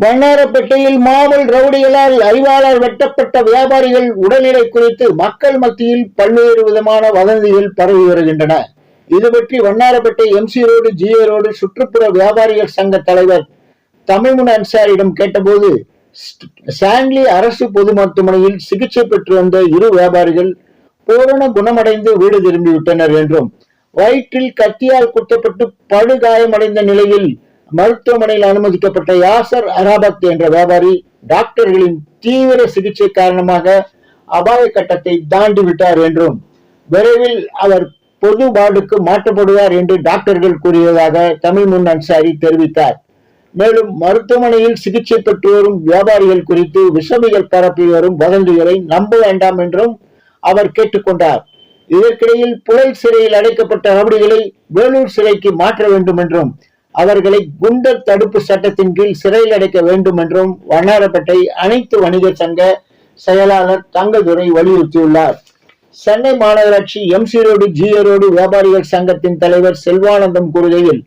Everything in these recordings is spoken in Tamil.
வண்ணாரப்பேட்டையில் மாமல் ரவுடிகளால் அறிவாளர் வெட்டப்பட்ட வியாபாரிகள் உடல்நிலை குறித்து மக்கள் மத்தியில் பல்வேறு விதமான வதந்திகள் பரவி வருகின்றன. இது பற்றி Vannarapettai MC road GA road சுற்றுப்புற வியாபாரிகள் சங்க தலைவர் தமிழ்முன் அன்சாரிடம் கேட்டபோது ஸ்ட்- ஸ்டான்லி அரசு பொது மருத்துவமனையில் சிகிச்சை பெற்று வந்த இரு வியாபாரிகள் பூரண குணமடைந்து வீடு திரும்பிவிட்டனர் என்றும் வயிற்றில் கத்தியால் குத்தப்பட்டு படுகாயமடைந்த நிலையில் மருத்துவமனையில் அனுமதிக்கப்பட்ட யாசர் அராபத் என்ற வியாபாரி டாக்டர்களின் தீவிர சிகிச்சை காரணமாக அபாய கட்டத்தை தாண்டி விட்டார் என்றும் விரைவில் அவர் பொது வார்டுக்கு மாற்றப்படுவார் என்று டாக்டர்கள் கூறியதாக தமிழ் முன் அன்சாரி தெரிவித்தார். மேலும் மருத்துவமனையில் சிகிச்சை பெற்று வரும் வியாபாரிகள் குறித்து விஷமிகள் பரப்பி வரும் வதந்திகளை நம்ப வேண்டாம் என்றும் அவர் கேட்டுக்கொண்டார். இதற்கிடையில் புழல் சிறையில் அடைக்கப்பட்ட ரபடிகளை வேலூர் சிறைக்கு மாற்ற வேண்டும் என்றும் அவர்களை குண்டர் தடுப்பு சட்டத்தின் கீழ் சிறையில் அடைக்க வேண்டும் என்றும் வண்ணாரப்பேட்டை அனைத்து வணிகர் சங்க செயலாளர் தங்கதுரை வலியுறுத்தியுள்ளார். சென்னை மாநகராட்சி எம்சி ரோடு ஜிஏ ரோடு வியாபாரிகள் சங்கத்தின் தலைவர் செல்வானந்தம் கூறுகையில்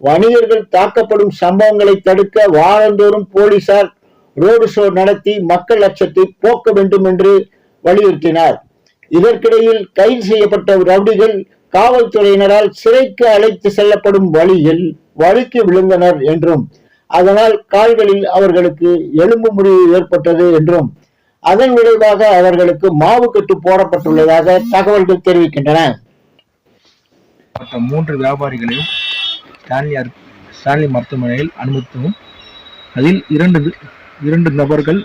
வணிகர்கள் தாக்கப்படும் சம்பவங்களை தடுக்க வாரந்தோறும் போலீசார் ரோடு ஷோ நடத்தி மக்கள் அச்சத்தை போக்க வேண்டும் என்று வலியுறுத்தினார். இதற்கிடையில் கைது செய்யப்பட்ட ரவுடிகள் காவல்துறையினரால் சிறைக்கு அழைத்து செல்லப்படும் வழியில் வழுக்கி விழுந்தனர் என்றும் அதனால் கால்களில் அவர்களுக்கு எலும்பு முறிவு ஏற்பட்டது என்றும் அதன் விளைவாக அவர்களுக்கு மாவு கட்டு போடப்பட்டுள்ளதாக தகவல்கள் தெரிவிக்கின்றன. மற்ற மூன்று வியாபாரிகளையும் ஸ்டான்லி ஸ்டான்லி மருத்துவமனையில் அனுமதித்தோம் அதில் இரண்டு இரண்டு நபர்கள்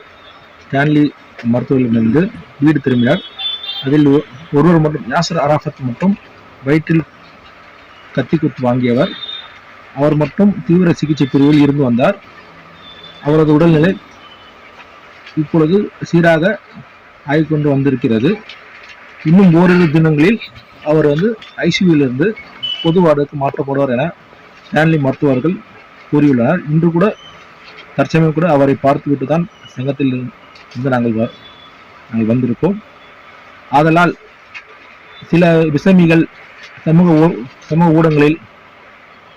ஸ்டான்லி மருத்துவமனையிலிருந்து வீடு திரும்பினார். அதில் ஒருவர் மட்டும் யாசர் அராஃபத் மட்டும் வயிற்றில் கத்தி குத்து வாங்கியவர். அவர் மட்டும் தீவிர சிகிச்சை பிரிவில் இருந்து வந்தார். அவரது உடல்நிலை இப்பொழுது சீராக ஆகிக்கொண்டு வந்திருக்கிறது. இன்னும் ஓரிரு தினங்களில் அவர் வந்து ஐசியூவிலிருந்து பொது வார்டுக்கு மாற்றப்படுவார் என ஸ்டான்லி மருத்துவர்கள் கூறியுள்ளனர். இன்று கூட தற்சமயம் கூட அவரை பார்த்துவிட்டு தான் சங்கத்தில் இருந்து நாங்கள் நாங்கள் வந்திருக்கோம். ஆதலால் சில விசமிகள் சமூக ஊ- சமூக ஊடகங்களில்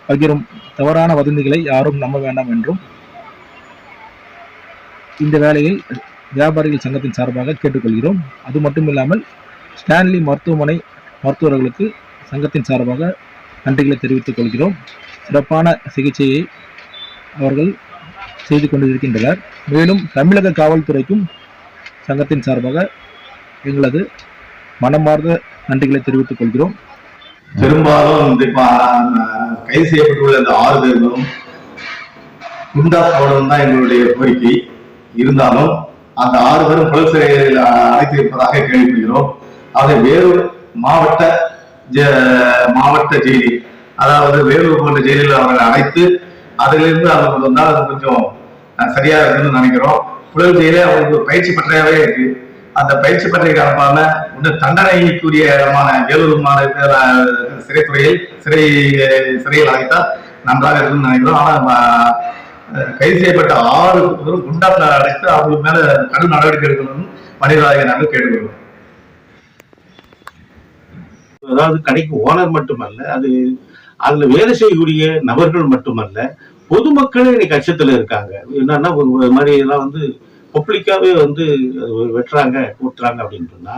பகிரும் தவறான வதந்திகளை யாரும் நம்ப வேண்டாம் என்றும் இந்த வேளையில் வியாபாரிகள் சங்கத்தின் சார்பாக கேட்டுக்கொள்கிறோம். அது மட்டும் இல்லாமல் ஸ்டான்லி மருத்துவமனை மருத்துவர்களுக்கு சங்கத்தின் சார்பாக நன்றிகளை தெரிவித்துக் கொள்கிறோம். சிறப்பான சிகிச்சையை அவர்கள் செய்து கொண்டிருக்கின்றனர். மேலும் தமிழக காவல்துறைக்கும் சங்கத்தின் சார்பாக எங்களது மனமார்ந்த நன்றிகளை தெரிவித்துக் கொள்கிறோம். பெரும்பாலும் கைது செய்யப்பட்டுள்ள இந்த ஆறு பேர்களும் குண்டா போடணும் தான் எங்களுடைய கோரிக்கை. இருந்தாலும் அந்த ஆறு பேரும் புலல் சிறையில் அடைத்திருப்பதாக கேள்விப்படுகிறோம். அதை வேலூர் மாவட்ட மாவட்ட ஜெயிலில் அதாவது வேலூர் போன்ற ஜெயிலில் அவர்களை அடைத்து அதிலிருந்து அவர்கள் வந்தால் அது கொஞ்சம் சரியா இருக்குன்னு நினைக்கிறோம். புலல் ஜெயிலே அவங்களுக்கு பயிற்சி பற்றையாவே இருக்கு. அந்த பயிற்சி பற்றிக்கு இன்னும் தண்டனைக்குரிய இடமான வேலூர் மாநில சிறைத்துறையில் சிறை சிறையில் அழைத்தா நன்றாக இருக்குன்னு நினைக்கிறோம். ஆனா கைது செய்யப்பட்ட ஆறு பேரும் குண்டாப்பில் அடைத்து அவங்களுக்கு மேல கடும் நடவடிக்கை எடுக்கணும்னு மனிதராக நாங்கள் கேட்டுக்கொள்வோம் அதாவது கடைக்கு ஓனர் மட்டுமல்ல அது அதுல வேலை செய்யக்கூடிய நபர்கள் மட்டுமல்ல பொதுமக்களே இன்னைக்கு அச்சத்துல இருக்காங்க. என்னன்னா ஒரு மாதிரி எல்லாம் வந்து பப்ளிக்காவே வந்து அது வெட்டுறாங்க கூட்டுறாங்க அப்படின்னு சொன்னா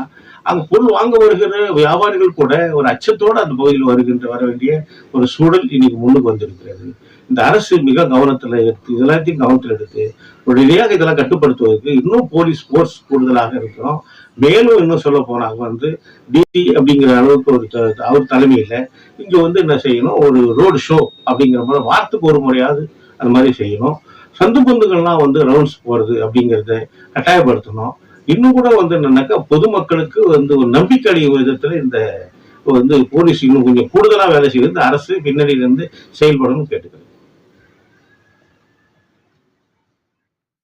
அங்க பொருள் வாங்க வருகிற வியாபாரிகள் கூட ஒரு அச்சத்தோட அந்த பகுதியில் வருகின்ற வர வேண்டிய ஒரு சூழல் இன்னைக்கு முன்னுக்கு வந்திருக்கிறது. இந்த அரசு மிக கவனத்தில் எடுத்து இதெல்லாத்தையும் கவனத்தில் எடுத்து உடனடியாக இதெல்லாம் கட்டுப்படுத்துவதற்கு இன்னும் போலீஸ் போர்ஸ் கூடுதலாக இருக்கிறோம். மேலும் இன்னும் சொல்ல போனாங்க வந்து டிடி அப்படிங்கிற அளவுக்கு ஒரு அவர் தலைமையில் இங்கே வந்து என்ன செய்யணும்? ஒரு ரோடு ஷோ அப்படிங்கிற மாதிரி வாரத்துக்கு ஒரு முறையாவது அந்த மாதிரி செய்யணும். சந்து பந்துகள்லாம் வந்து ரவுண்ட்ஸ் போறது அப்படிங்கிறத கட்டாயப்படுத்தணும். இன்னும் கூட வந்து என்னன்னாக்கா பொதுமக்களுக்கு வந்து ஒரு நம்பிக்கை அடையும் விதத்துல இந்த வந்து போலீஸ் இன்னும் கொஞ்சம் கூடுதலா வேலை செய்வது இந்த அரசு பின்னணியிலிருந்து செயல்படணும்னு கேட்டுக்கிறேன்.